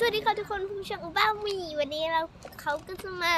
สวัสดีค่ะทุกคนผู้ชมบ้ามีวันนี้เราเขาก็จะมา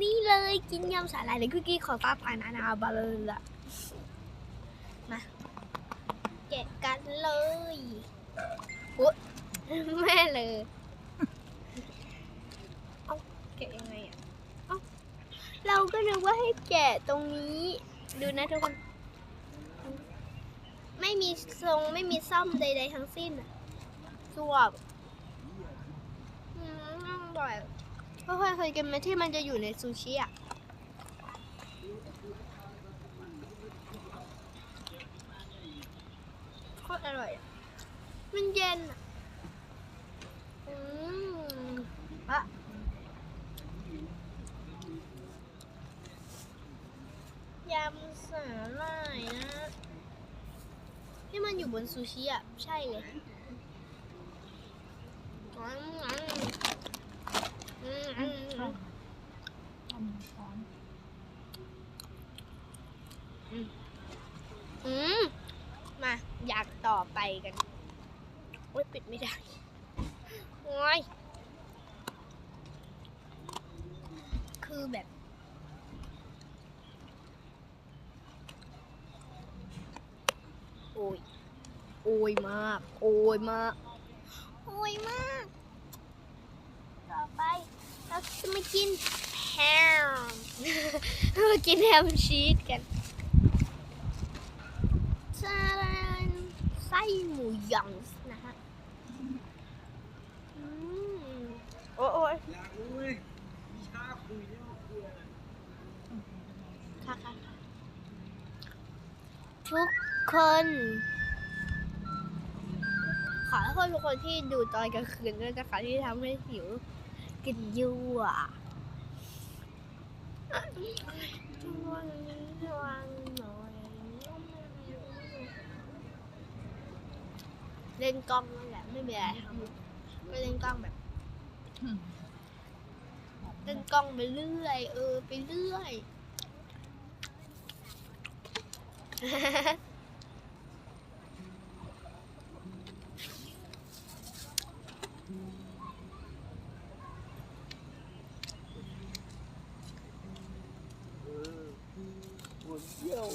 นี่เลยกินยำสาหร่ายในคุกกี้ของฟ้าผ่านานาบาเลยละมาแกะกันเลยอุ๊ยแม่เลยเอาแกะยังไงอะเอาเราก็นึกว่าให้แกะตรงนี้ ดูนะทุกคน ไม่มีทรงไม่มีซ่อมใด ๆ ทั้งสิ้นอะสวบ ร่อยก็เคยเคยกินไหมที่มันจะอยู่ในซูชิอะโคตรอร่อยมันเย็นอืมอะยำสาหร่ายนะที่มันอยู่บนซูชิอะ ใช่เลย อืมอืมอืมอืมอืม มา อยากต่อไปกัน โอ๊ยปิดไม่ได้ โอ๊ยคือแบบ โอ้ย โอ้ยมาก โอ้ยมาก โอ้ยมาก จะมากินแฮมมากินแฮมชีสกันจานไส้หมูหยองนะฮะอืมโอ้ยอยากรู้ไหมวิชาคุยเนี่ยมันคืออะไรค่ะค่ะค่ะทุกคน ขอโทษทุกคนที่ดูตอนกลางคืนด้วยนะคะที่ทำให้หิว กินยั่ววางวางหน่อยเล่นกล้องนั่นแหละไม่มีอะไรทำก็เล่นกล้องแบบเล่นกล้องไปเรื่อย เออ ไปเรื่อย เออปวดเยี่ยวเว้ย โอ้โห ค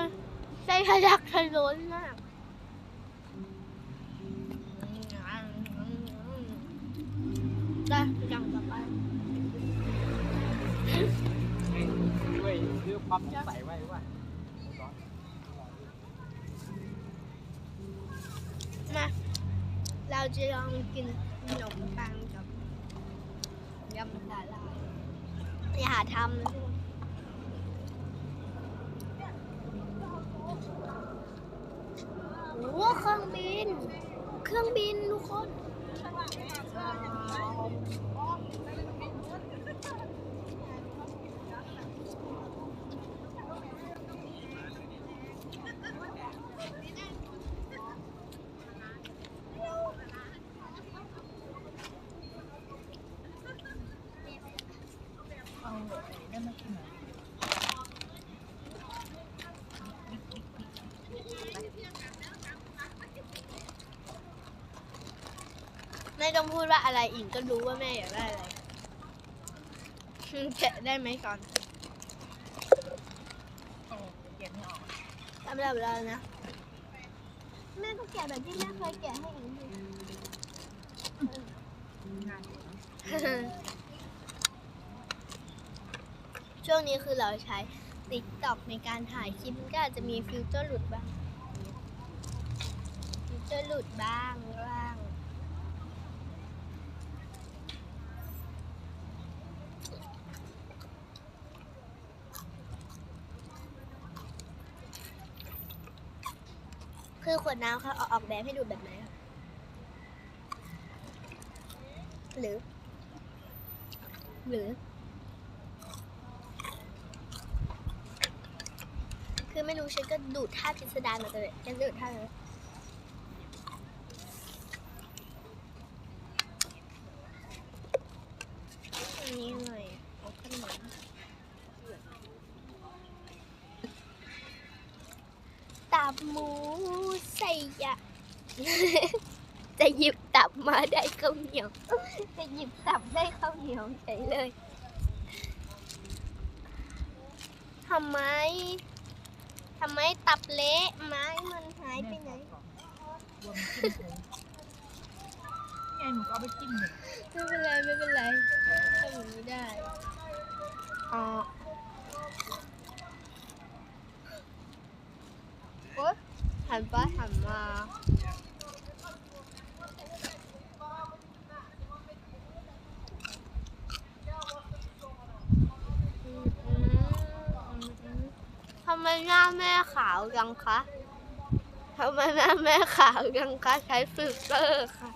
นใจทะลักทะล้นมากได้ยังต่อไปด้วยคือความใส่ไว้ว่า มา เราจะลองกินขนมปังกับยำสาลาอย่าหาทำนะทุกคนโอ้เครื่องบิน เครื่องบินทุกคน ไม่ต้องพูดว่าอะไรอิงก็รู้ว่าแม่อยากได้อะไรแกะได้ไหมก่อนทำได้เวลานะ แม่ก็แกะแบบที่แม่เคยแกะให้อิงดู ช่วงนี้คือเราใช้ TikTok ในการถ่ายคลิปก็อาจจะมีฟิลเตอร์หลุดบ้าง ฟิลเตอร์หลุดบ้างบ้างคือขวดน้ำเขาเอาออกแบบให้ดูแบบไหนหรือ หรือ คือไม่รู้ฉันก็ดูดท่าพิสดารมาเลยฉันดูดท่าเลยนี่เอาตับหมูใส่ยะ จะหยิบตับมาได้ข้าวเหนียว จะหยิบตับได้ข้าวเหนียวใฉยเลยทำไม ทำไมตับเละไม้มันหายไปไหนรวมจิ้มเลยไงหนูก็เอาไปจิ้มเลยไม่เป็นไรไม่เป็นไรทำอย่างนี้ได้อ๋อโอ๊ยหันไปหันมาอืมอืมอืมทำ ไมหน้าแม่ขาวจังคะทำไมหน้าแม่ขาวจังคะใช้ฟิลเตอร์ค่ะ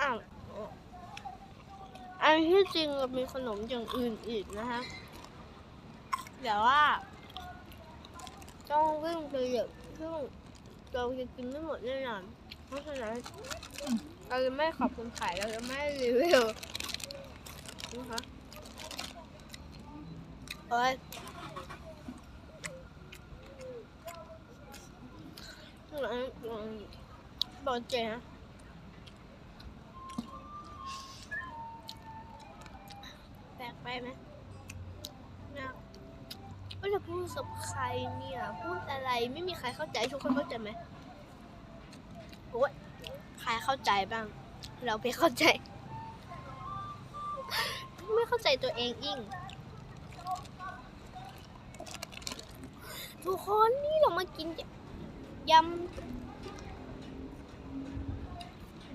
อ้าวอันที่จริงมีขนมอย่างอื่นอีกนะคะแต่ว่า ต้องวิ่งไปเหยียบซึ่งเราจะกินไม่หมดแน่นอนเพราะฉะนั้นเราจะไม่ขอบคุณขายเราจะไม่รีวิว นะคะโอ้ยหลังหลังบอกเจ๊นะแปลกไปไหมนะว่าจะพูดกับใครเนี่ย พูดอะไรไม่มีใครเข้าใจทุกคนเข้าใจไหมโอ้ยใครเข้าใจบ้าง เราไปเข้าใจ เข้าใจตัวเองอิ่งทุกคนนี่เรามากินยำ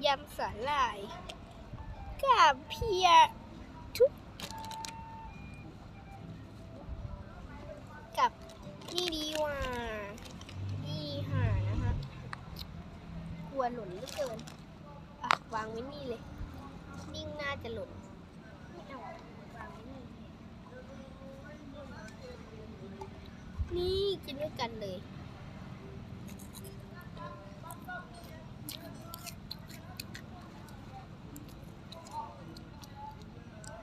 ยำสาหร่ายกับเพียทุกกับนี่ดีกว่านี่ค่ะนะคะกลัวหล่นเหลือเกินอะวางไว้นี่เลย นิ่งน่าจะหล่นไม่เอาวางไว้นี่ นี่กินด้วยกันเลย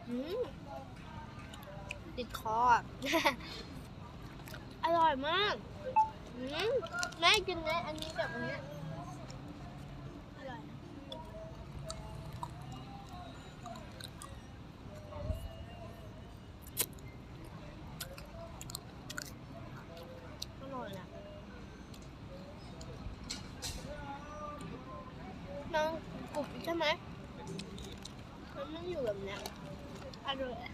อืมติดคอ อร่อยมากอืมแม่กินเลยอันนี้แบบอันเนี้ยอร่อยอร่อยนะน้องกรุบใช่ไหมมันไม่อยู่แบบเนี้ยอร่อยอะ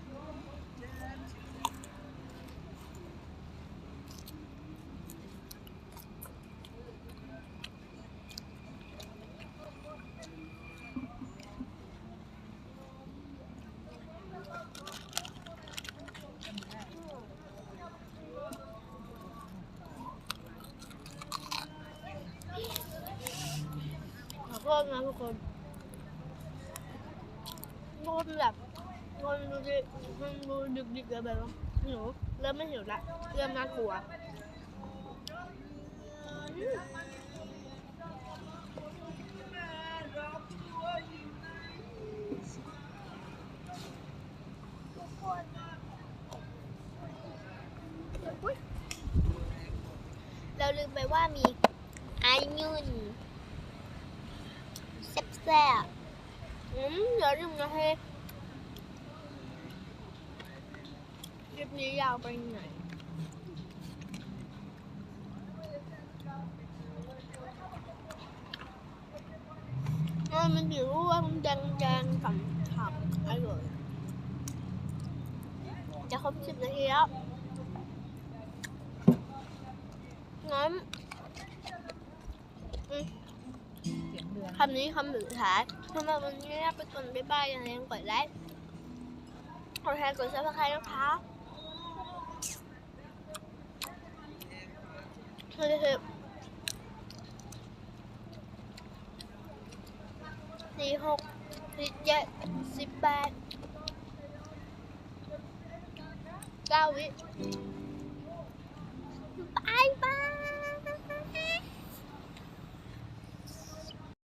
ขอโทษนะทุกคนโดนแบบโดนดูดิมันดูดึกๆแล้วแบบว่าหนูเริ่มไม่หิวละเริ่มน่ากลัวเราลืมไปว่ามีไอยุ่น แซ่บอืมเดี๋ยวลืมนะเฮ้คลิปนี้ยาวไปไหน่อยเออมันอยู่ว่ามันแดงแดงๆฉ่ำๆอร่อยจะครบสิบนาทีแล้วงั้น คำนี้คำสุดท้ายสำหรับวันนี้ลาไปก่อนบ๊ายบายอย่าลืมกดไลค์กดแชร์กดซับสไครต์นะคะสวัสดีครับสี่หกสิบเจ็ดสิบแปดเก้าวิ